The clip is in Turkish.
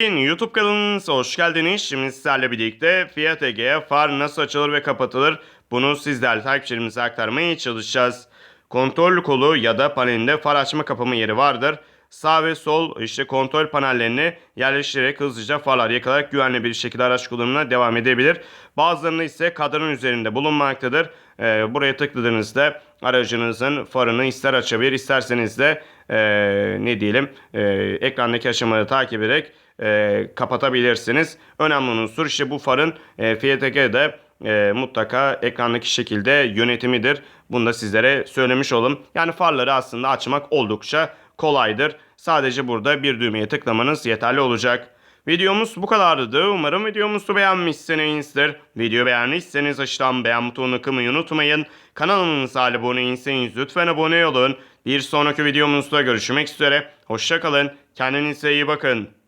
YouTube kanalınıza hoş geldiniz. Şimdi sizlerle birlikte Fiat Ege'ye far nasıl açılır ve kapatılır bunu sizlerle takipçilerimize aktarmaya çalışacağız. Kontrol kolu ya da panelinde far açma kapama yeri vardır. Sağ ve sol işte kontrol panellerini yerleştirerek hızlıca farlar yakalayarak güvenli bir şekilde araç kullanımına devam edebilir. Bazılarında ise kadranın üzerinde bulunmaktadır. Ee, buraya tıkladığınızda aracınızın farını ister açabilir isterseniz de ee, ne diyelim ee, ekrandaki aşamaları takip ederek e, kapatabilirsiniz. Önemli unsur işte bu farın e, Ege'de e, mutlaka ekrandaki şekilde yönetimidir. Bunu da sizlere söylemiş olalım. Yani farları aslında açmak oldukça kolaydır. Sadece burada bir düğmeye tıklamanız yeterli olacak. Videomuz bu kadardı. Umarım videomuzu beğenmişsinizdir. Video beğendiyseniz aşağıdan beğen butonuna kılmayı unutmayın. Kanalımıza abone değilseniz lütfen abone olun. Bir sonraki videomuzda görüşmek üzere. Hoşçakalın. Kendinize iyi bakın.